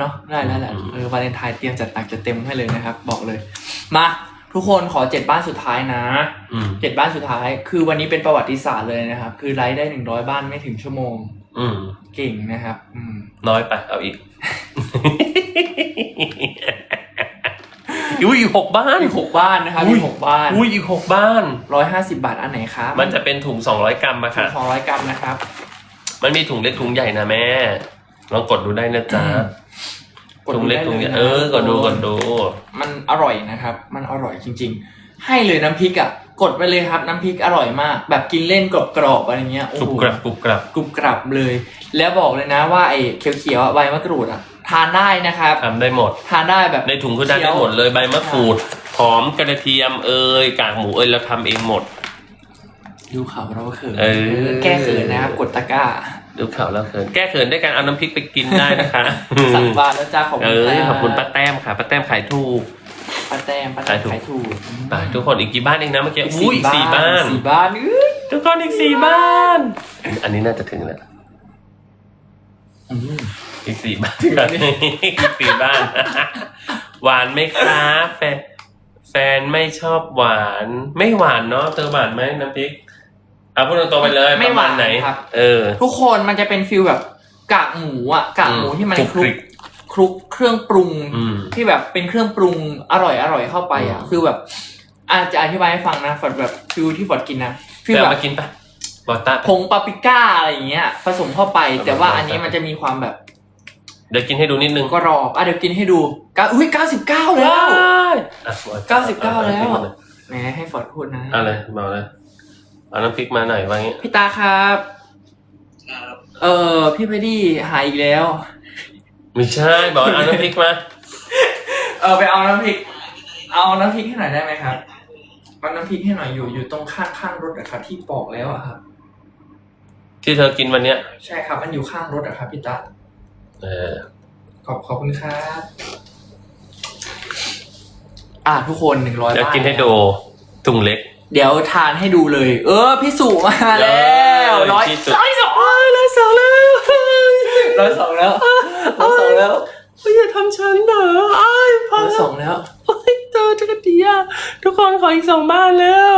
เนาะได้แล้วแหละอืมเออวาเลนไทน์เตรียมจัดหนักจัดเต็มให้เลยนะครับ บอกเลย มาทุกคนขอเจ็ดบ้านสุดท้ายนะอืมเจ็ดบ้านสุดท้าย คือวันนี้เป็นประวัติศาสตร์เลยนะครับ คือไลฟ์ได้หนึ่งร้อยบ้านไม่ถึงชั่วโมงอืมเก่งนะครับ อืมน้อยไปเอาอีก อุ้ยอีกหกบ้าน มีหกบ้านนะครับอุ้มียหกบ้านอุ้ยอีกหกบ้าน ร้อยห้าสิบบาทอันไหนครับมันจะเป็นถุงสองร้อยกรัมอะค่ะ สองร้อยกรัมนะครับ มันมีถุงเล็กถุงใหญ่นะแม่ ลองกดดูได้นะจ๊ะ ถุงเล็กถุงใหญ่ได้เออกดดูกดดู มันอร่อยนะครับ มันอร่อยจริง ๆ ให้เลยน้ำพริกอะกดไปเลยครับน้ำพริกอร่อยมาก แบบกินเล่นกรอบๆอะไรเงี้ยโอ้กรุบโหกรับกรุบกรับกรุบกรับเลย แล้วบอกเลยนะว่าไอ้เขียวๆอะใบมะกรูดอะทานได้นะครับทำได้หมดทานได้แบบในถุงคือได้ได้หมดเลยใบมะกรูดหอมกระเทียมเอ่ยกากหมูเอ่ยเราทำเองหมดดูข่าวเราก็เขินเออแก้เขินนะครับกดตะกร้า ดูข่าวแล้วเขินแก้เขินด้วยการเอาน้ำพริกไปกินได้นะคะ สั่งบานแล้วจ้าขอบเอคุณอรับขอบคุณป้าแต้มค่ะป้าแต้มขายถูก ป้าแต้มป้าแต้มขายถูกขายถูกไปทุกคนอีกกี่บ้านเองนะเมื่อกี้อีกอุ้ยอีกสี่บ้าน สี่บ้านอื้อทุกคนอีกสี่บ้าน อันนี้น่าจะถึงแล้ว อืม อีกสี่บ้านอีกสี่บ้าน หวานไหมคะแฟนแฟนไม่ชอบหวาน ไม่หวานเนาะเธอหวานไหมน้ำพริก เอาพูดตรงๆไปเลยไม่ประหมาวาณนไหนครับ เออ ทุกคนมันจะเป็นฟิลแบบกากหมูอะกากหมูอืมที่มันคลุกคลุคลิกกคลุกเครื่องปรุงอืมที่แบบเป็นเครื่องปรุงอร่อยอร่อยเข้าไปอะ อืม คือแบบ อาจจะอธิบายให้ฟังนะฝอดแบบฟิลที่ฝอดกินนะฟิลเดี๋ยวแบบมากินปะบอตต้าผงปาปริก้าอะไรอย่างเงี้ย ผสมเข้าไปเอาแต่ว่าเอาอันนี้มันจะมีความแบบเดี๋ยวกินให้ดูนิดนึงกรอบอะเดี๋ยวกินให้ดูเก้าอุ้ยเก้าสิบเก้าแล้วอะเก้าสิบเก้าแล้วอน้ำพริกมาหน่อยแหมให้ฝอดพูดนะ เอาเลยมาเลย เอาน้ำพริกมาหน่อยว่างี้ พี่ตาครับเออพี่เพดดี้หายอีกแล้ว ไม่ใช่ บอกเอาน้ำพริกมา เออไปเอาน้ำพริก เอาน้ำพริกให้หน่อยได้ไหมครับเอาน้ำพริกให้หน่อยอยู่อยู่ตรงข้างข้างรถอะครับที่ปอกแล้วอะครับ ที่เธอกินวันเนี้ย ใช่ครับมันอยู่ข้างรถอะครับพี่ตาเออ ขอบขอบคุณครับอ่าทุกคนหนึ่งร้อยเดี๋ยวกินให้ดูถุงเล็ก เดี๋ยวทานให้ดูเลย เออพี่สุมาแล้วร้อยพี่สุร้อยสองร้อยสองแล้วร้อยสองแล้วร้อยสองแล้วอย่าทำฉันเด้อไอ้ายพอร้อยแล้สวองแล้วโอ้ยเจอจักรเดียทุกคนขออีกสองบ้านแล้ว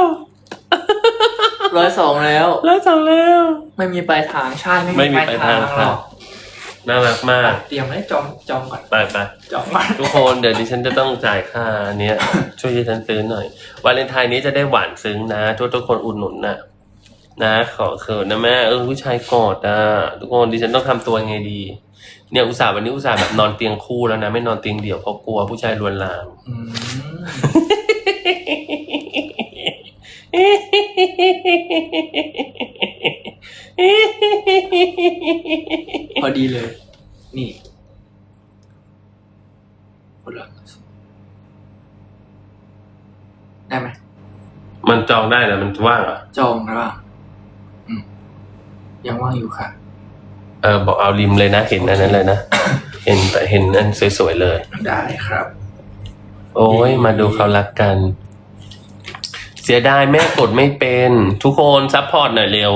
ร้อยสองแล้วแล้วสองแล้ว ไม่มีปลายทางใช่ไม่ไม่มีมีปลายปลายทาทางงหรอก น่ารักมาก เตรียมให้จองจองก่อนไปไปจองก่อนทุกคนเดี๋ยวดิฉันจะต้องจ่ายค่าเนี้ย ช่วยดิฉันซื้อหน่อยวาเลนไทน์นี้จะได้หวานซึ้งนะทุกทุกคนอุดหนุนนะนะขอเขินนะแม่เออผู้ชายกอดอะทุกคนดิฉันต้องทำตัวยังไงดี เนี่ยอุตส่าห์วันนี้อุตส่าห์แบบนอนเตียงคู่แล้วนะไม่นอนเตียงเดี่ยวเพราะกลัวผู้ชายลวนลามอืม พอดีเลย นี่คนละได้ไหม มันจองได้แล้วมันว่างเหรอะจองแล้วอะอืมยังว่างอยู่ค่ะ เออบอกเอาริมเลยนะ เห็นอันนั้นเลยนะ เห็นแต่เห็นอันสวยๆเลย ได้ครับ โอ้ย มาดูเขารักกัน เสียดายแม่กดไม่เป็น ทุกคนซัพพอร์ตหน่อยเร็ว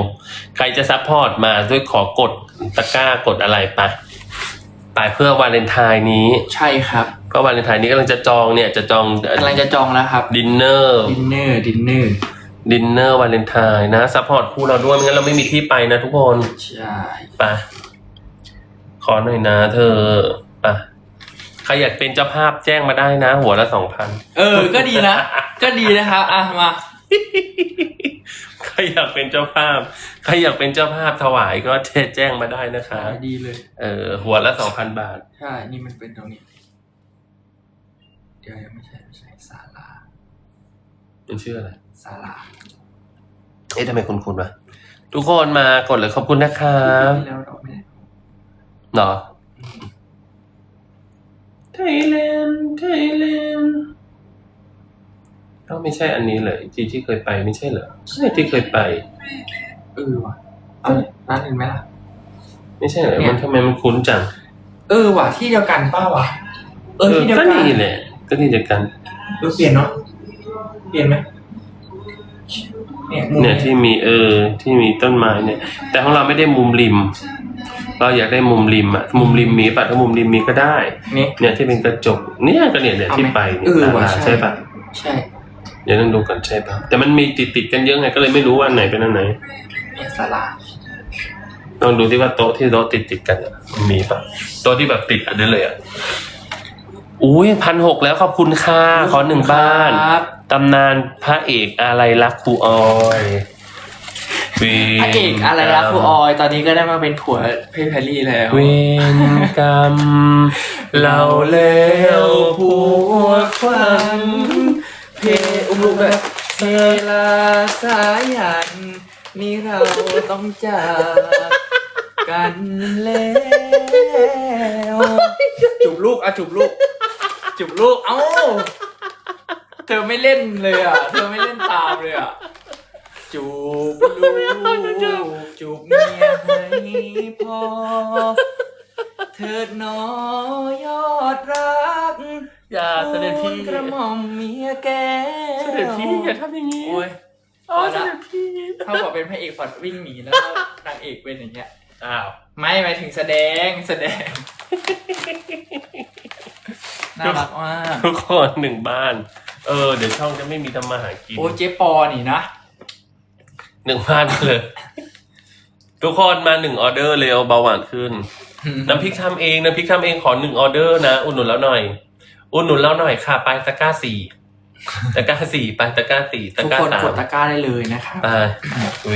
ใครจะซัพพอร์ตมาด้วยขอกดตะกร้ากดอะไรไปไปเพื่อวาเลนไทน์นี้ ใช่ครับ ก็วาเลนไทน์นี้กำลังจะจองเนี่ยจะจองกำลังจะจองแล้วครับดินเนอร์ดินเนอร์ดินเนอร์ดินเนอร์วาเลนไทน์นะซัพพอร์ตคู่เราด้วยไม่งั้นเราไม่มีที่ไปนะทุกคน ใช่ไปขอหน่อยนะเธอไปใค รอยากเป็นเจ้าภาพแจ้งมาได้นะ หัวละสองพันเออ ก็ดีนะ ก็ดีนะครับอะมา ใครอยากเป็นเจ้าภาพ ใครอยากเป็นเจ้าภาพถวายก็แจ้งมาได้นะคะ ดีเลย เออ หัวละสองพันบาท ใช่ นี่มันเป็นตรงนี้ เดี๋ยวยังไม่ใช่ไม่ใช่ศาลามันชื่ออะไรศาลาเอ๊ะทำไมคุณคุณวะทุกคนมากดเลยขอบคุณนะครับที่แล้วเราไม่ได้เหรอไทยแลนด์ไทยแลนด์ก็ไม่ใช่อันนี้เลยที่ที่เคยไปไม่ใช่เหรอใช่ที่เคยไป เออว่ะเอาร้านอื่นไหมล่ะ ไม่ใช่เหรอเนี่ย มันทำไมมันคุ้นจัง เออว่ะที่เดียวกันป้าวะเออที่เดียวก็กันนี่แหละก็นี่เดียวกันเออเปลี่ยนเนาะเปลี่ยนไหมเนี่ยมุมเนี่ยที่มีเออที่มีต้นไม้เนี่ย แต่ของเราไม่ได้มุมริม เราอยากได้มุมริมอะมุมริมมีปะถ้ามุมริมมีก็ได้ นี่ เนี่ยที่เป็นกระจกเนี่ยก็เนี่ยเนี่ยเอาไหมที่ไปเนี่ยเออว่ะร้านใช่ ใช่ปะใช่เดี๋ยวต้องดูก่อนใช่ปะแต่มันมีติดติดๆกันเยอะไงก็เลยไม่รู้ว่าอันไหนเป็นอันไหนเนี่ยสลาลองดูที่ว่าโต๊ะที่โต๊ะติดติดๆกันอะมีปะโต๊ะที่แบบติดอันนั้นเลยอะอุ้ยพันหกแล้วขอบคุณค่ะขอหนึ่งบ้าน ครับ ตำนานพระเอกอะไรรักครูออยเวพระเอกอะไรนะครูออยตอนนี้ก็ได้มาเป็นผัวพี่แพรรี่แล้ว เวรกรรม เราแล้วผัวควันเพอุ้มลูกด้วยเวลาสายัน นี่เราต้องจากกันแล้วจุบลูกอะจุบลูก จุบลูกเอ้า เธอไม่เล่นเลยอะ เธอไม่เล่นตามเลยอะ จูบลูกจูบเมียให้พอ เถิดหนอยอดรักอย่าเสด็จพี่กระหม่อมเมียแก้วเสด็จพี่อย่าทำอย่างนี้โอ้ยอ๋อเสด็จพี่เท่ากับเป็นพระเอกฝัดวิ่งหนีแล้วนางเอกเป็นอย่างเงี้ยอ้าวไม่หมายถึงแสดงแสดงน่ารักมากทุกคนหนึ่งบ้าน เออ เดี๋ยวช่องจะไม่มีทำมาหากินโอ้เจ๊ปอนี่นะ หนึ่งบ้านเลย ทุกคนมาหนึ่งออเดอร์เร็วเบาหวานขึ้น น้ำพริกทำเองน้ำพริกทำเองขอหนึ่งออเดอร์นะ อุดหนุนแล้วหน่อย อุดหนุนแล้วหน่อยค่ะ ไปตะกร้าสี่ตะกร้าสี่ไปตะกร้าสี่ตะทุกกร้าคนสากดมตะกร้าได้เลยนะครับไปเว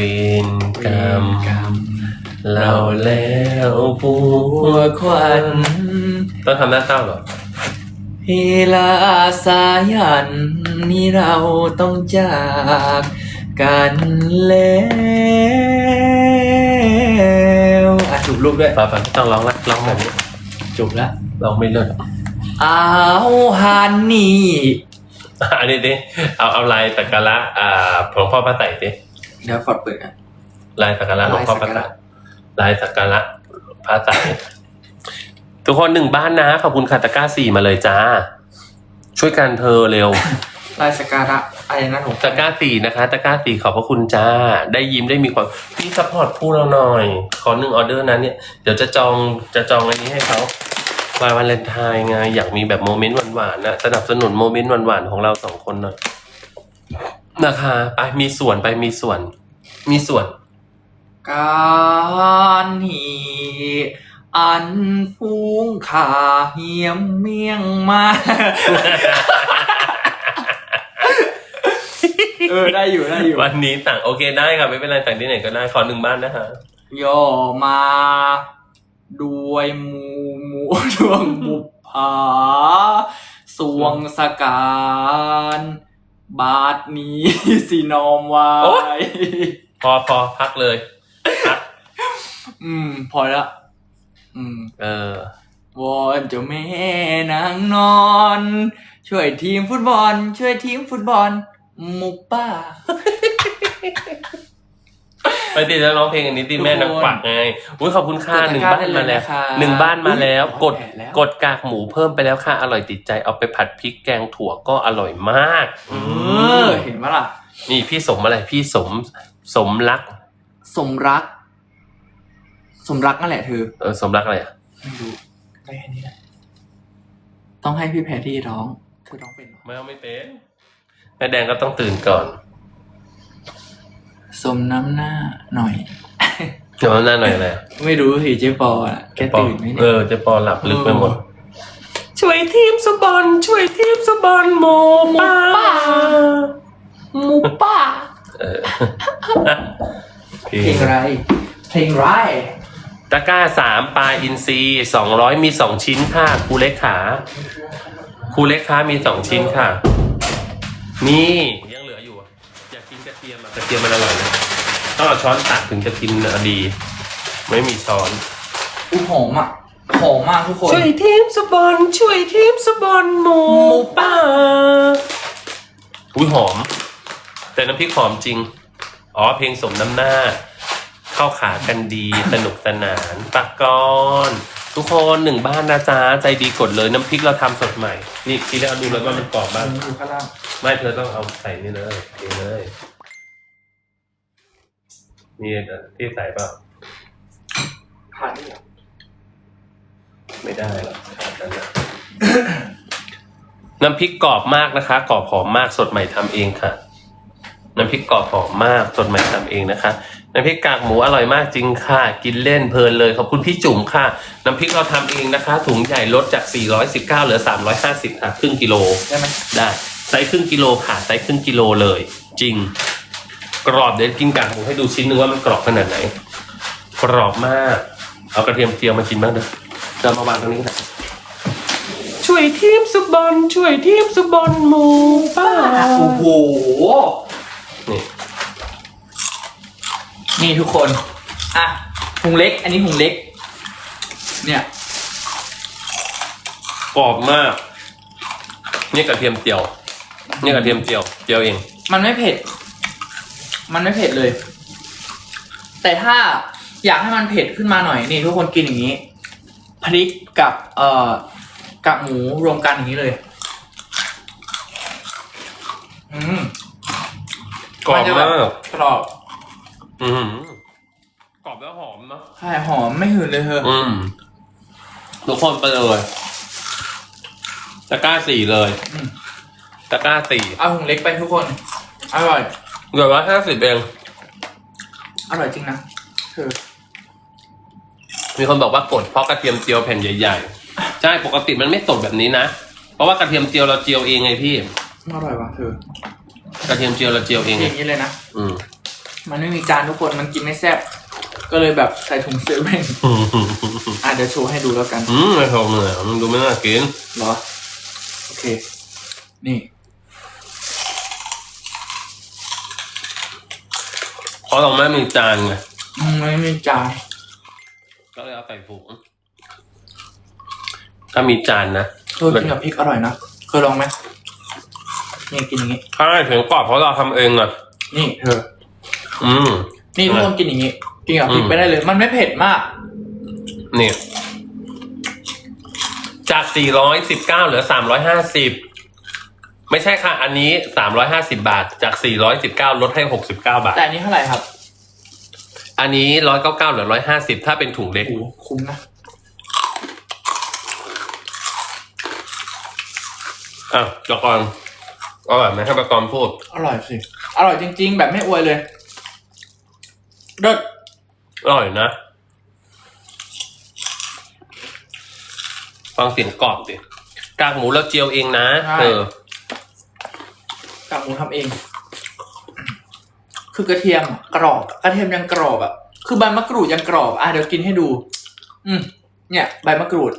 นกรรมกรรมเราแล้วผัหัววควันต้องทำหน้าเศร้าเหรอเฮลาสายันนี่เราต้องจาก กันแล้วอะจูบลูกด้วยป่าป่าต้องร้องละร้องแบบนี้จูบแล้วร้องไม่เลิศอ้าวฮันนี่อันนี้ดิเอาเอาลายสักการะอ่าหลวงพ่อพระไตรดิเดี๋ยวฟอดเปิดอะลายสักการะหลวงพ่อพระไตรลายสักการะพระไตรทุกคนหนึ่งบ้านนะขอบคุณคาตะกร้าสี่มาเลยจ้า ช่วยกันเธอเร็ว ลายสการะอะไรนะหนูตะกร้าสี่นะคะตะกร้าสี่ขอบพระคุณจ้า ได้ยิ้มได้มีความพี่ซัพพอร์ตคู่เราหน่อย ขอหนึ่งออเดอร์นั้นเนี่ยเดี๋ยวจะจองจะจองอันนี้ให้เขาวันวาเลนไทน์ไงอยากมีแบบโมเมนต์หวานๆนะสนับสนุนโมเมนต์หวานๆของเราสองคนหน่อยนะคะไปมีส่วนไปมีส่วน มีส่วน การหีอันฟูงขาเหียมเมียงมา เออได้อยู่ได้อยู่วันนี้ต่างโอเคได้ค่ะไม่เป็นไรต่างที่ไหนก็ได้ขอหนึ่งบ้านนะคะย่อมาด้วยหมูหมูดวงบุปผาสวงสการบาทนี้สินอมไว้โอ๊ พอพอพักเลยพักอืม พอละ อืม เออ วอนเจ้าแม่นางนอน ช่วยทีมฟุตบอล ช่วยทีมฟุตบอลห มุกป้า ไปติดแล้วร้องเพลงอันนี้ดิแม่นักกวักไงอุ้ยขอบคุณค่ะกดหนึ่งตะกร้าบ้านมาแล้วได้เลยนะคะหนึ่งบ้านมาแล้วอุ๊ยกดแปดแล้วกดกากหมูเพิ่มไปแล้วค่ะ อร่อยติดใจเอาไปผัดพริกแกงถั่วก็อร่อยมากเออเห็นปะล่ะ นี่พี่สมอะไรพี่สมสมรัก สมรัก สมรักนั่นแหละเธอเออสมรักอะไรอะไม่รู้ได้แค่นี้แหละต้องให้พี่แพรที่ร้องเธอร้องเป็นเหรอไม่เอาไม่เป็น แม่แดงก็ต้องตื่นก่อนสมน้ำหน้าหน่อย เดี๋ยวหน้าหน่อยอะไรอะไม่รู้สิเจ๊ปออะแกตื่นไหมเอเนี่ยอเจะปอหลับลึกไปหมดเออช่วยทีมสบอลช่วยทีมสบอลโมป้าหมูป้าเออเพลงอะไรเพลงไรตะกร้าสามปลาอินซีสองร้อยมีสองชิ้นค่ะครูเล็กขาครูเล็กค้ามีสองชิ้นค่ะ นี่ยังเหลืออยู่อะอยากกินกระเทียมอะกระเทียมมันอร่อยนะต้องเอาช้อนตักถึงจะกินอะดี ไม่มีช้อนอุ้ยหอมอะหอมมากทุกคนช่วยทีมสบอลช่วยทีมสบอลหมูป่าอุ้ยหอม แต่น้ำพริกหอมจริง อ๋อเพลงสมน้ำหน้า เข้าขากันดีสนุกสนานปากกอน ทุกคนหนึ่งบ้านนะจ๊ะใจดีกดเลยน้ำพริกเราทำสดใหม่ นี่ทีแรกเอาดูเลยว่ามันกรอบบ้างดูข้างล่างไม่เธอต้องเอาใส่นี่เลยเทเลยนี่ที่ใส่เปล่าผ่านนี่เหรอไม่ได้หรอกขาดนั้นนะน้ำพริกกรอบมากนะคะกรอบหอมมากสดใหม่ทำเองค่ะ น้ำพริกกรอบหอมมากสดใหม่ทำเองนะคะ น้ำพริกกากหมูอร่อยมากจริงค่ะ กินเล่นเพลินเลย ขอบคุณพี่จุ๋มค่ะ น้ำพริกเราทำเองนะคะ ถุงใหญ่ลดจาก 419 เหลือ 350ค่ะครึ่งกิโลได้ไหมได้ไซส์ครึ่งกิโลค่ะไซส์ครึ่งกิโลเลย จริง กรอบเดี๋ยวกินกากหมูให้ดูชิ้นหนึงว่ามันกรอบขนาดไหน กรอบมาก เอากระเทียมเจียวมากินบ้างเด้อจะมาวางตรงนี้ค่ะช่วยทีมสุบอลช่วยทีมสุบอลหมูป้าโอ้โหนี่ นี่ทุกคน อะหุงเล็ก อันนี้หุงเล็ก เนี่ย กรอบมาก นี่กระเทียมเจียว นี่กระเทียมเจียว เจียวเอง มันไม่เผ็ด มันไม่เผ็ดเลย แต่ถ้าอยากให้มันเผ็ดขึ้นมาหน่อยนี่ทุกคนกินอย่างนี้ พริกกับเอ่อกับหมูรวมกันอย่างนี้เลย อืมกรอบนจะแมาก กรอบ อืมกรอบแล้วหอมเนอะใช่หอมไม่หืนเลยเธออืมทุกคนไปเลยตะกร้าสี่เลยอืมตะกร้าสี่เอาหุงเล็กไปทุกคน อร่อยเหลือว่าห้าสิบเองอร่อยจริงนะเธอมีคนบอกว่ากดเพราะกระเทียมเจียวแผ่นใหญ่ๆ ใช่ปกติมันไม่สดแบบนี้นะ เพราะว่ากระเทียมเจียวเราเจียวเองไงพี่อร่อยว่ะเธอกระเทียมเจียวเราเจียวเองอไงย่างนี้เลยนะอืม มันไม่มีจานทุกคนมันกินไม่แซ่บก็เลยแบบใส่ถุงเซเว่นอืมอะเดี๋ยวโชว์ให้ดูแล้วกัน อืมไม่ชมเลยมันดูไม่น่ากินเหรอ โอเค นี่เพราะเราไม่มีจานไงอืมไม่มีจานก็เลยเอาใส่ถุงถ้ามีจานนะเธอกินกับพริกอร่อยนะเคยลองไหมนี่กินอย่างนี้ใช่ถึงกรอบเพราะเราทำเองอะนี่เธอ อืม นี่ทุกคนกินอย่างนี้ กินกับพริกอืม ไปได้เลย มันไม่เผ็ดมาก นี่ จาก 419 เหลือ 350 ไม่ใช่ค่ะ อันนี้ 350 บาท จาก 419 ลดให้ 69 บาท แต่อันนี้เท่าไหร่ครับอันนี้ 199 เหลือ 150 ถ้าเป็นถุงเล็ก โอ้โหคุ้มนะ อะจกรอร่อยไหมให้ประกรณ์พูด อร่อยสิ อร่อยจริง ๆ แบบไม่อวยเลยเด็ดอร่อยนะ ฟังเสียงกรอบดิกากหมูเราเจียวเองนะเออ กับหมูทำเอง คือกระเทียมกรอบกระเทียมยังกรอบอะ คือใบมะกรูดยังกรอบ อะเดี๋ยวกินให้ดู อืมเนี่ย ใบมะกรูด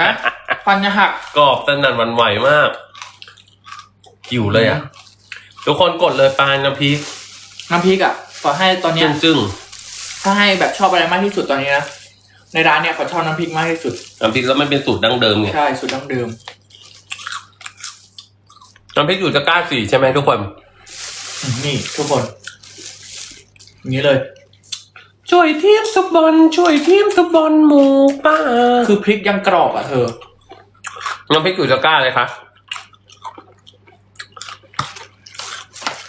นะ ฟันจะหัก กรอบสนั่นหวันไหวมาก หิวเลยอะ ทุกคนกดเลยปลาน้ำพริกน้ำพริกอะขอให้ตอนเนี้จึ้ยงจึ้งถ้าให้แบบชอบอะไรมากที่สุดตอนนี้นะในร้านเนี่ยเขาชอบน้ำพริกมากที่สุดน้ำพริกแล้วมันเป็นสูตรดั้งเดิมไงใช่สูตรดั้งเดิม น้ำพริกอยู่ตะกร้าสี่ใช่ไหมทุกคนอืมนี่ทุกคนอย่างนี้เลย ช่วยทีมสุบอลช่วยทีมสุบอลหมูป้าคือพริกยังกรอบอะเธอ น้ำพริกอยู่ตะกร้าเลยคะ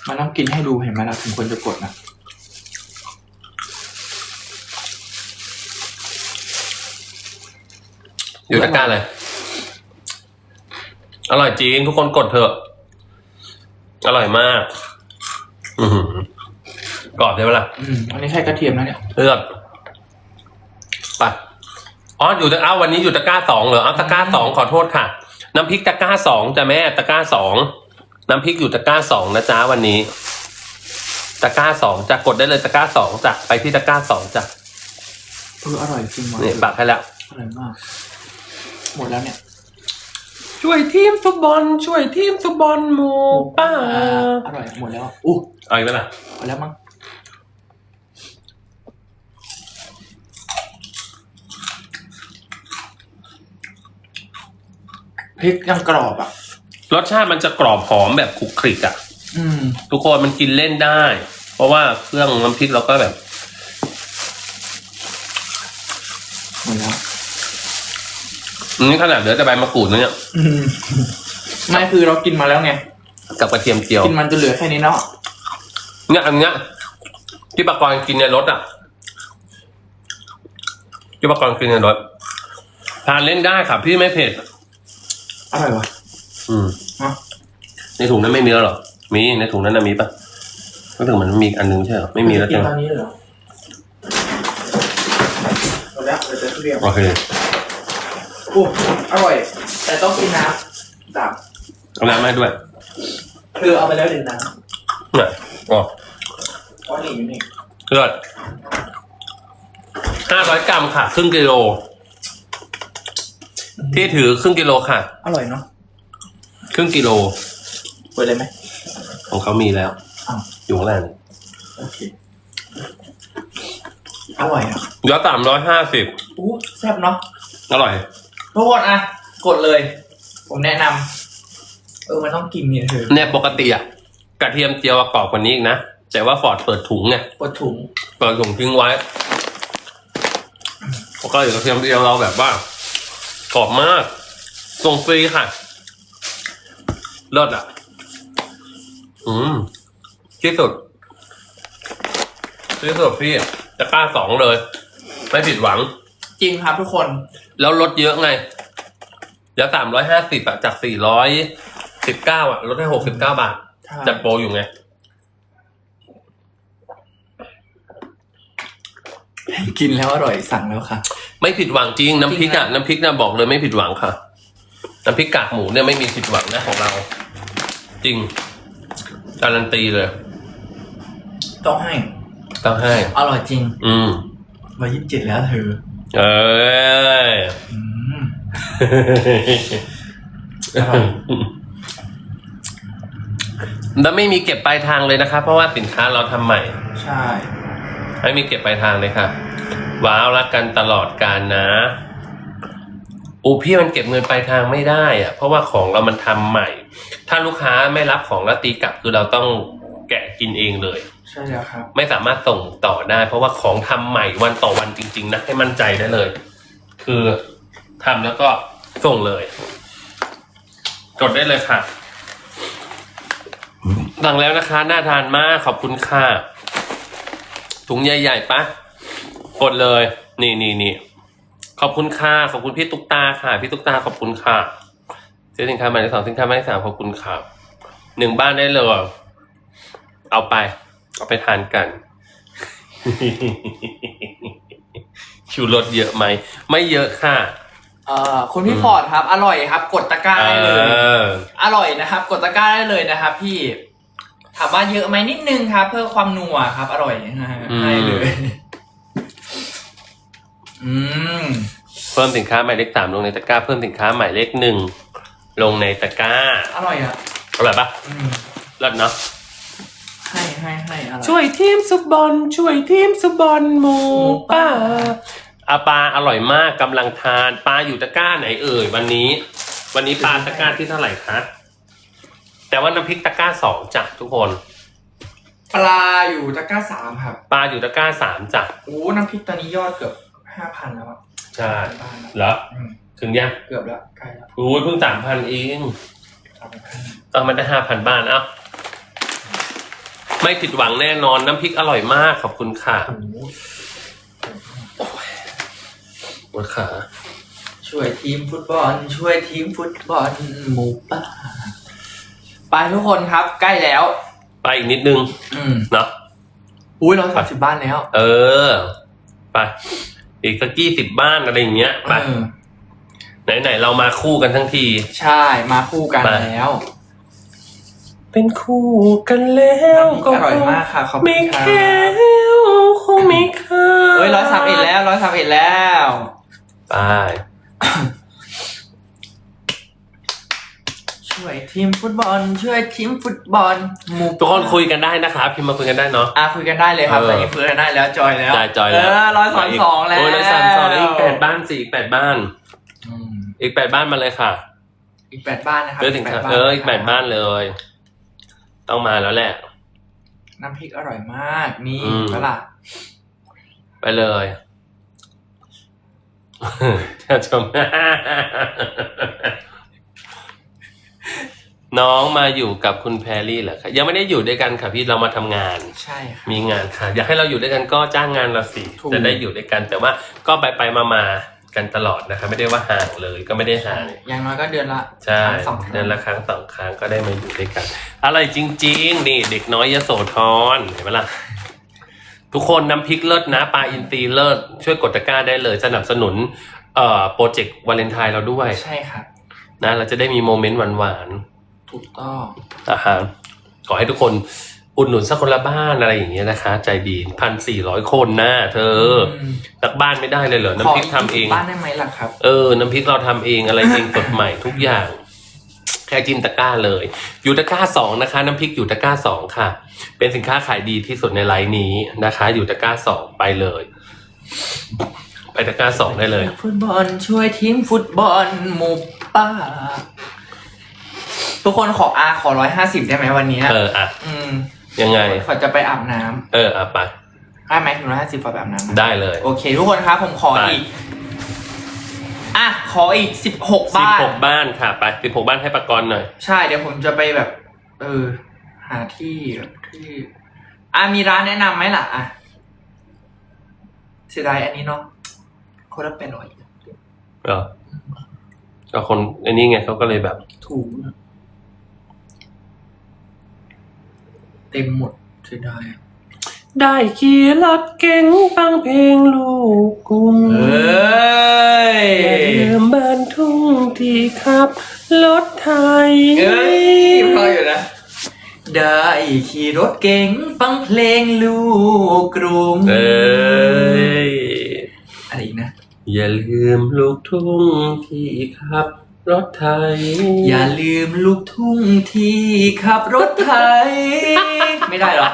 มันต้องกินให้ดูเห็นไหมล่ะถึงคนจะกดนะอยู่ตะกร้าเลย อร่อยจริงทุกคนกดเถอะ อร่อยมาก อือหือกรอบใช่ไหมล่ะ อืมอันนี้แค่กระเทียมนะเนี่ย เลือกไป อ๋ออยู่ตะอ้าววันนี้อยู่ตะกร้าสองเหรอเอาตะกร้าสองขอโทษค่ะ น้ำพริกตะกร้าสองจ้ะแม่ตะกร้าสองน้ำพริกอยู่ตะกร้าสองนะจ๊ะวันนี้ ตะกร้าสองจะกดได้เลยตะกร้าสองจ้ะไปที่ตะกร้าสองจ้ะเอออร่อยจริงว่ะนี่ปักให้แล้วอร่อยมาก หมดแล้วเนี่ย ช่วยทีมฟุตบอล ช่วยทีมฟุตบอลหมูป้าอร่อยหมดแล้วอู้เอาอีกแล้วล่ะหมดแล้วมั้ง พริกยังกรอบอะ รสชาติมันจะกรอบหอมแบบคลุกคลิกอะอืม ทุกคนมันกินเล่นได้ เพราะว่าเครื่องน้ำพริกเราก็แบบ หมดแล้วนี่ขนาดเหลือแต่ใบมะกรูดนะเนี่ย อืมไม่คือเรากินมาแล้วไง กับกระเทียมเจียว กินมันจะเหลือแค่นี้เนาะเนี่ยอันเนี้ยที่ปากกรกินในรถอะพี่ประกรณ์กินในรถทานเล่นได้ค่ะพี่ไม่เผ็ด อร่อยวะอืมฮะในถุงนั้นไม่มีแล้วเหรอ มีในถุงนั้นนะมีปะก็ถึงมันมีอีกอันนึงใช่เหรอ ไม่มีแล้วกิใช่นไหมตอนนี้เลยเหรอหมดแล้วเดี๋ยวจะทุเรียนโอเค อู้อร่อย แต่ต้องกินน้ำดับเอาน้ำมาให้ด้วยคือเอาไปแล้วดื่มน้เนี่ยอ๋อำเพราะนี่อยู่นี่เลือดห้าร้อยกรัมค่ะ ครึ่งกิโล ที่ถือครึ่งกิโลค่ะ อร่อยเนาะครึ่งกิโล เปิดเลยไหม ของเขามีแล้ว อ้าว อยู่ข้างล่างโอเค อร่อยอะยอดสามร้อยห้าสิบอู้แซ่บเนาะอร่อย ทุกคนอะ กดเลย ผมแนะนำเออ มันต้องกินเนี่ยเธอเนี่ยปกติอะกระเทียมเจียวอะกรอบกว่านี้อีกนะ แต่ว่าฟอร์ดเปิดถุงไงกดถุง เปิดถุงทิ้งไว้ปกติกระเทียมเจียวเราแบบว่า กรอบมาก ส่งฟรีค่ะเลิศอะ อืมที่สุดที่สุดพี่จะกล้าสองเลย ไม่ผิดหวัง จริงครับทุกคน แล้วลดเยอะไงเดี๋ยวสามร้อยห้าสิบอะจากสี่ร้อยสิบเก้าอะลดให้หกสิบเก้าบาท จัดโปรอยู่ไง กินแล้วอร่อยสั่งแล้วค่ะ ไม่ผิดหวังจริงน้ำพริกจริอะงนะน้ำพริกนะบอกเลยไม่ผิดหวังค่ะ น้ำพริกกากหมูเนี่ยไม่มีผิดหวังนะของเรา จริงการันตีเลยต้องให้ต้องให้ อร่อยจริง อืมมายี่สิบเจ็ดแล้วเธอ เอ้ยอืมอร่อยแล้วไม่มีเก็บปลายทางเลยนะคะ เพราะว่าสินค้าเราทำใหม่ ใช่ ไม่มีเก็บปลายทางเลยค่ะ ว้าวรักกันตลอดการนะ อูพี่มันเก็บเงินปลายทางไม่ได้อะเพราะว่าของเรามันทำใหม่ ถ้าลูกค้าไม่รับของแล้วตีกลับคือเราต้องแกะกินเองเลย ใช่แล้วครับ ไม่สามารถส่งต่อได้ เพราะว่าของทำใหม่วันต่อวันจริง ๆ นะ ให้มั่นใจได้เลย คือทำแล้วก็ส่งเลยกดได้เลยค่ะสั่งแล้วนะคะ น่าทานมาก ขอบคุณค่ะ ถุงใหญ่ๆปะกดเลย นี่นี่นี่ขอบคุณค่ะขอบคุณพี่ตุ๊กตาค่ะ พี่ตุ๊กตาขอบคุณค่ะซื้อสินค้าใหม่ที่สองสินค้าใหม่ที่สามขอบคุณค่ะหนึ่งบ้านได้เลย เอาไป เอาไปทานกันชูรสเยอะไหม ไม่เยอะค่ะเอ่อคุณพี่ฟอร์ดครับ อร่อยครับ กดตะกร้าเอได้เลยออร่อยนะครับ กดตะกร้าได้เลยนะครับพี่ ถามว่าเยอะไหมนิดนึงครับ เพื่อความนัวครับ อร่อยนะฮะอืม ให้เลย อืม เพิ่มสินค้าหมายเลขสามลงในตะกร้า เพิ่มสินค้าหมายเลขหนึ่งลงในตะกร้าอร่อยอะ อร่อยปะอืมเลิศเนาะ ให้ให้ให้อร่อย ช่วยทีมสุบอลช่วยทีมสุบอลหมูป่าอาปลาอร่อยมากกำลังทาน ปลาอยู่ตะกร้าไหนเอ่ยวันนี้ วันนี้ปลาตะกร้าที่เท่าไหร่คะ แต่ว่าน้ำพริกตะกร้าสองจ้ะทุกคน ปลาอยู่ตะกร้าสามครับปลาอยู่ตะกร้าสามจ้ะโอ้น้ำพริกตอนนี้ยอดเกือบห้าพันแล้วอะใช่บ้านแล้วเหรออืมถึงยังเกือบแล้วใกล้แล้วโอ้ยเพิ่งสามพันเองสามพันตอนมันได้ห้าพันบ้านเอ้าไม่ผิดหวังแน่นอนน้ำพริกอร่อยมากขอบคุณค่ะโอ้โหปวดขาช่วยทีมฟุตบอล ช่วยทีมฟุตบอลหมูป่า ไปทุกคนครับใกล้แล้ว ไปอีกนิดนึงอืมเนาะอุ้ยร้อยสามสิบบ้านแล้วเออ ไป อีกสักกี่สิบบ้านอะไรอย่างเงี้ยไปเออไหนๆเรามาคู่กันทั้งที ใช่มาคู่กันไปแล้วเป็นคู่กันแล้วน้ำพริกอร่อยมากค่ะขอบคุไม่ณค่ะแค่คงไม่ค่าเฮ้ยร้อยสามเอ็ดแล้วร้อยสามเอ็ดแล้ว ไป ช่วยทีมฟุตบอล ช่วยทีมฟุตบอลหมูทุกคนคุยกันได้นะครับพิมพ์มาคุยกันได้เนาะ อะคุยกันได้เลยครับเออ ตอนนี้คุยกันได้แล้วจอยแล้วได้จอยแล้วเออร้อยสามสองแล้วโอ้ยร้อยสามสองแล้วอีกแปดบ้านสิอีกแปดบ้าน อืมอีกแปดบ้านมาเลยค่ะอีกแปดบ้านนะครับเออถึงครับเอออีกแปดบ้านเลย ต้องมาแล้วแหละ น้ำพริกอร่อยมากนี่อืมก็ล่ะไปเลยท่านชม น้องมาอยู่กับคุณแพรรี่เหรอคะยังไม่ได้อยู่ด้วยกันค่ะพี่เรามาทำงาน ใช่ค่ะ มีงานค่ะ อยากให้เราอยู่ด้วยกันก็จ้างงานเราสิถูก จะได้อยู่ด้วยกัน แต่ว่าก็ไปไปมามาๆกันตลอดนะคะ ไม่ได้ว่าห่างเลยก็ไม่ได้ห่าง อย่างน้อยก็เดือนละใช่ครั้งสองครั้งเดือนละครั้งสองครั้งก็ได้มาอยู่ด้วยกัน อะไรจริง ๆ นี่เด็กน้อยยโสธรเห็นไหมล่ะ ทุกคนน้ำพริกเลิศนะปลาอินทรีเลิศช่วยกดตะกร้าได้เลย สนับสนุนเอ่อโปรเจกต์วาเลนไทน์เราด้วยใช่ครับ นะเราจะได้มีโมเมนต์หวาน ถูกต้องๆนะฮะขอให้ทุกคนอุดหนุนสักคนละบ้านอะไรอย่างเงี้ยนะคะ ใจดีพันสี่ร้อยคนนะเธออมสักบ้านไม่ได้เลยเหรอน้ำพริกทำเอง บ้านได้ไหมล่ะครับ เออ น้ำพริกเราทำเองอะไรเอง สดใหม่ทุกอย่าง แค่จิ้มตะกร้าเลย อยู่ตะกร้าสองนะคะ น้ำพริกอยู่ตะกร้าสองค่ะ เป็นสินค้าขายดีที่สุดในไลน์นี้นะคะ อยู่ตะกร้าสองไปเลย ไปตะกร้าสองได้เลยฟุตบอลช่วยทีมฟุตบอลหมูป่า ทุกคนขออาขอร้อยห้าสิบได้ไหมวันนี้เอออะ อืมยังไง ขอจะไปอาบน้ำเอออะไปได้ไหมถึงร้อยห้าสิบขอไปอาบน้ำนะได้เลย โอเค ทุกคนครับผมขอไป อีก อะ ขออีกสิบหกสิบบ้าน หกบ้านค่ะ ไปสิบหกบ้านให้ประกรณ์หน่อย ใช่เดี๋ยวผมจะไปแบบ เออ หาที่แบบที่อะมีร้านแนะนำไหมล่ะอะเสียดายอันนี้เนาะคนละเป็นร้อย เออก็คนอันนี้ไงเขาก็เลยแบบ ถูกนะ เต็มหมดเสียดายอะได้ขี่รถเก๋งฟังเพลงลูกกรุงเอ้ยอย่าลืมบ้านทุ่งที่ขับรถไทย เอ้ยพออยู่นะ ได้ขี่รถเก๋งฟังเพลงลูกกรุงเอ้ยอะไรอีกนะ อย่าลืมลูกทุ่งที่ขับรถไทย อย่าลืมลูกทุ่งที่ขับรถไทย ไม่ได้เหรอ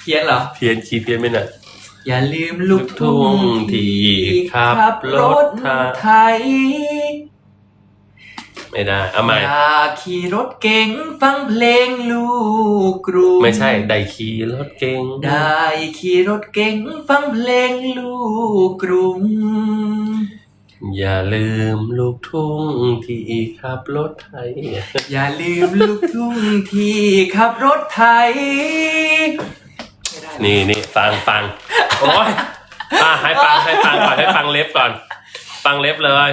เพี้ยนเหรอ เพียนชีเพียนไม่หน่อยอย่าลืมลูกทุ่งที่ขับรถไทย ไม่ได้ เอาใหม่อย่าขี่รถเก๋งฟังเพลงลูกกรุงไม่ใช่ ได้ขี่รถเก๋งได้ขี่รถเก๋งฟังเพลงลูกกรุง อย่าลืมลูกทุ่งที่ขับรถไทย อย่าลืมลูกทุ่งที่ขับรถไทยไม่ได้หรอนี่นี่ฟังฟังโอ้ยอะให้ฟังให้ฟังก่อนให้ฟังเล็บก่อน ฟังเล็บเลย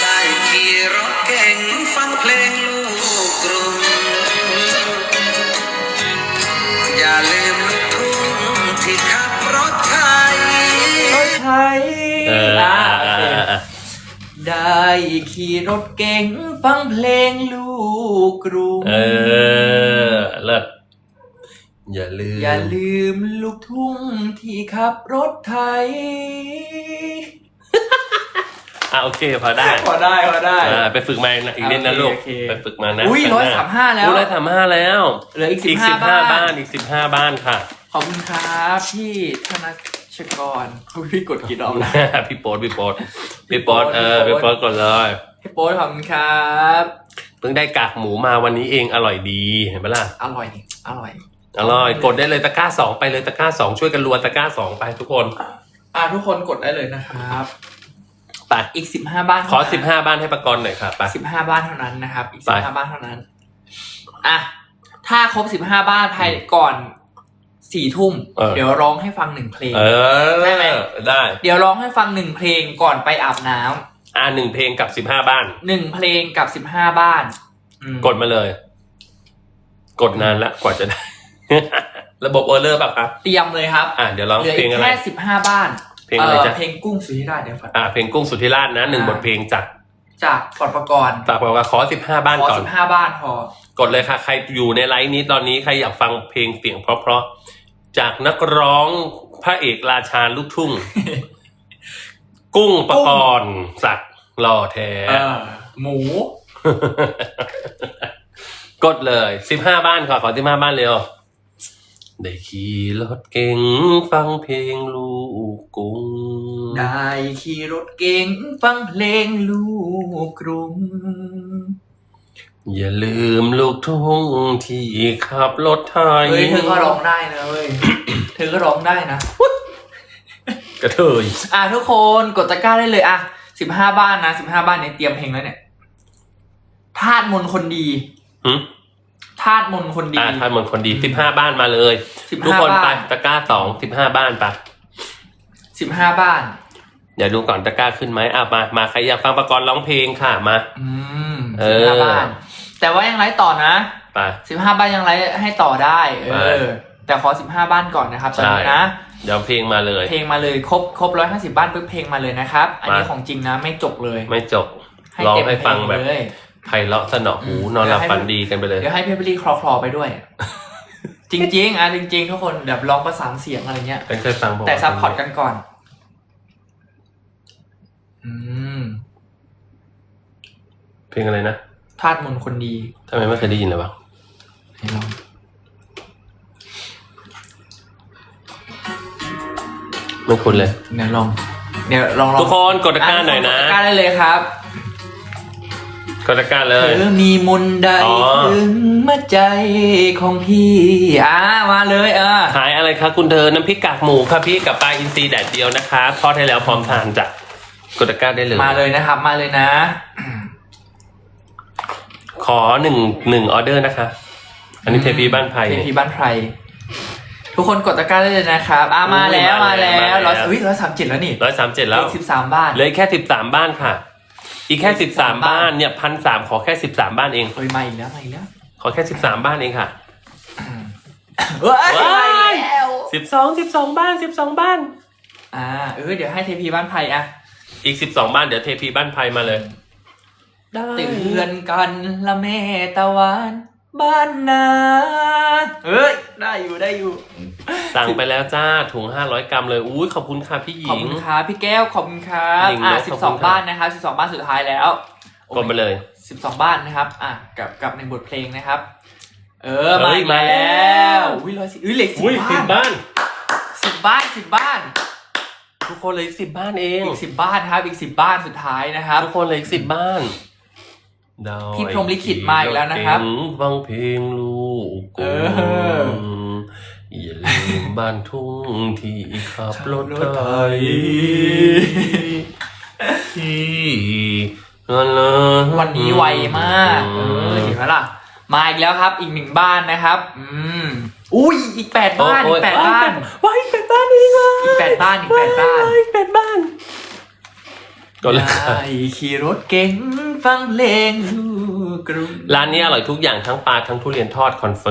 ได้ขี่รถเก่งฟังเพลงลูกกรุงอย่าลืมลูกทุ่งที่ขับรถไทยรถไทย ได้ขี่รถเก๋งฟังเพลงลูกกรุงเออเลิศอย่าลืม อย่าลืมลูกทุ่งที่ขับรถไทย อะโอเคพอได้พอได้พอได้ อ่าไปฝึกมาอีกนิดนะลูกโอเคโอเค ไปฝึกมานะอุ้ยข้งร้อยน้สามห้าแล้วอุ้ยร้อยสามห้าแล้วเหลืออีกสิอีบกห้าสิบห้าบ้าบ้านนอีกสิบห้าบ้านค่ะ ขอบคุณครับพี่ธน ชกรพี่กดกี่ดอกแล้วพี่โป๊ตพี่โป๊ตพี่โป๊ตเออพี่โป๊ตก่อนเลยพี่โป๊ตขอบคุณครับเพิ่งได้กากหมูมาวันนี้เองอร่อยดีเห็นไหมล่ะอร่อยนี่อร่อยอร่อยกดได้เลยตะกร้าสองไปเลยตะกร้าสองช่วยกันรัวตะกร้าสองไปทุกคน อ่าทุกคนกดได้เลยนะครับไปอีกสิบห้าบ้านขอสิบห้าบ้านให้ประกรณ์หน่อยค่ะไปสิบห้าบ้านเท่านั้นนะครับ อีกไปสิบห้าบ้านเท่านั้น อะถ้าครบสิบห้าบ้านภายก่อน สี่ทุ่มเดี๋ยวร้องให้ฟังหนึ่งเพลง เออได้ไหม ได้เดี๋ยวร้องให้ฟังหนึ่งเพลงก่อนไปอาบน้ำอ่าหนึ่งเพลงกับสิบห้าบ้านหนึ่งเพลงกับสิบห้าบ้านอืมกดมาเลย กดนานละกว่าจะได้ ระบบเออร์เลอร์ป่ะครับ เตรียมเลยครับอ่าเดี๋ยวร้องเหลือเพลอีงกอะไร แค่สิบห้าบ้านเพลงอะไรจ๊ะ เพลงกุ้งสุธิราชเดี๋ยวก่อนอ่าเพลงกุ้งสุธิราชนะหนึ่งอ่าบทเพลงจากจากฟอร์ดประกรณ์ฝากบอกว่าขอสิบห้าบ้านขอก่อน สิบห้าบ้านพอ กดเลยค่ะ ใครอยู่ในไลฟ์นี้ตอนนี้ใครอยากฟังเพลงเสียงเพราะๆ จากนักร้องพระเอกราชาลูกทุ่ง กุ้งประกรณ์สักดิ์หล่อแท้เออหมู กดเลยสิบห้าบ้านขอขอสิบห้าบ้านเร็วได้ขี่รถเก่งฟังเพลงลูกกรุงได้ขี่รถเก๋งฟังเพลงลูกกรุง อย่าลืมลูกทุ่งที่ขับรถไทยเฮ้ยเธอก็ร้องได้นะเว้ย เธอก็ร้องได้นะ กระเทยอะทุกคนกดตะกร้าได้เลยอะสิบห้าบ้านนะสิบห้าบ้านเนี่ยเตรียมเพลงแล้วเนี่ยธาตุมนต์คนดีหืมธาตุมนต์คนดี อ่าทานเหมือนคนดีสิบห้าบ้านมาเลย 15ทุกคนไปบ้าน ตะกร้าสองสิบห้าบ้านไปสิบห้าบ้าน เดี๋ยวดูก่อนตะกร้าขึ้นไหมอะมามาใครอยากฟังประกรณ์ร้องเพลงค่ะมา อืมเอสิบอ ห้าบ้าน แต่ว่ายังไลฟ์ต่อนะไป สิบห้าบ้านยังไลฟ์ให้ต่อได้ เอไปอแต่ขอสิบห้าบ้านก่อนนะครับตอนนี้ใช่นะ เดี๋ยวเพลงมาเลย เพลงมาเลยครบครบร้อยห้าสิบบ้านปุ๊บเพลงมาเลยนะครับ อันนี้มา ของจริงนะไม่จกเลยไม่จบร้องเต็มให้ฟังเพลแบบเลย ไพเราะสนอหูอืม นอนหลับเดี๋ยวให้ฝันดีกันไปเลย เดี๋ยวให้เพปเปอรี่คลอคลอไปด้วย จริง ๆอะจริง ๆ ทุกคนแบบลองประสานเสียงอะไรเงี้ย เป็นเคยฟังบอกแต่ซัพพอร์ตกันก่อน อืม เพลงอะไรนะ ธาตุมนต์คนดีทำไมไม่เคยได้ยินเลยวะให้ลองไม่คุ้นเลยเดี๋ยวลองเดี๋ยวลองลองทุกคนกดตะกร้าหน่อยนะ กดตะกร้าได้เลยครับ กดตะกร้าเลเธย อมีมนต์ใดอ๋อ ถึงมาใจของพี่อ่ามาเลยเออขายอะไรคะคุณเธอ น้ำพริกกากหมูค่ะพี่กับปลาอินทรีแดดเดียวนะคะทอดให้แล้วพร้อมทานจ้ะกดตะกร้าได้เลย มาเลยนะครับ มาเลยนะ ขอหนึ่งหนึ่งออเดอร์นะคะ อันนี้เทพีบ้านไผ่ เทพีบ้านไพรทุกคนกดตะกร้าได้เลยนะครับอ่ามาแล้วอุ้ยมามาแล้แล้ววร้อยอุ้ยร้อยสามเจ็ดแล้วนี่ร้อยสามเจ็ดแล้วสิบสามบ้านเหลยแค่สิบสามบ้านค่ะ อีกแค่สิบสาม13บ้านเนี่ยพันสามขอแค่สิบสามบ้านเองเฮ้ยมาอีกแล้วมาอีกแล้วขอแค่สิบสามบ้านเองค่ะเฮ้ยว้ายมาอีกแล้วสิบสองสิบสองบ้านสิบสองบ้าน อ่าเออเดี๋ยวให้เทพีบ้านไพรอะอีกสิบสองบ้านเดี๋ยวเทพีบ้านไผ่มาเลย ได้เตือนกันละแม่ตะวัน บ้านนาเฮ้ย ได้อยู่ได้อยู่ สั่งไปแล้วจ้าถุงห้าร้อยกรัมเลยอุ้ยขอบคุณค่ะพี่หขอบญิงคุณครับพี่แก้วขอบคุณครับหญิงอ่าเนสิอะบขสออบงคุณครับ บ้านนะครับสิบสองบ้านสุดท้ายแล้วกดมาเลย สิบสองบ้านนะครับ อะกับกับหนึ่งบทเพลงนะครับ เออเฮ้มายอีกมาแล้แล้ว วอุ้ยร้อยสิอุ้ยเหล็กสิบอุ้ยสิบบ้านบ้านสิบบ้านสิบบ้านทุกคนเลยสิบบ้านเองอีกสิบบ้านครับอีกสิบบ้านสุดท้ายนะครับ ทุกคนเลยสิบบ้าน ดาวพี่พรหมลิขิตมาอีกแล้วนะครับเก่งฟังเพลงลูกกเอรุองอย่าลืมบ้านทุ่งที่ขับรถขับรถไทไถยที่นั่นเลยวันนี้ไวมากเออเห็นไหมล่ะ มาอีกแล้วครับอีกหนึ่งบ้านนะครับ อืมอุ้ยอีกแปดบ้านอีกแปดบ้านว้ายแปดบ้านเองอะอีกแปดบ้านอีกแปดบ้านว้ายแปดบ้าน ก็เลยค่ะได้ขี่รถเก๋งฟังเพลงลูกกรุง ร้านนี้อร่อยทุกอย่างทั้งปลาทั้งทุเรียนทอดคอนเฟิร์ม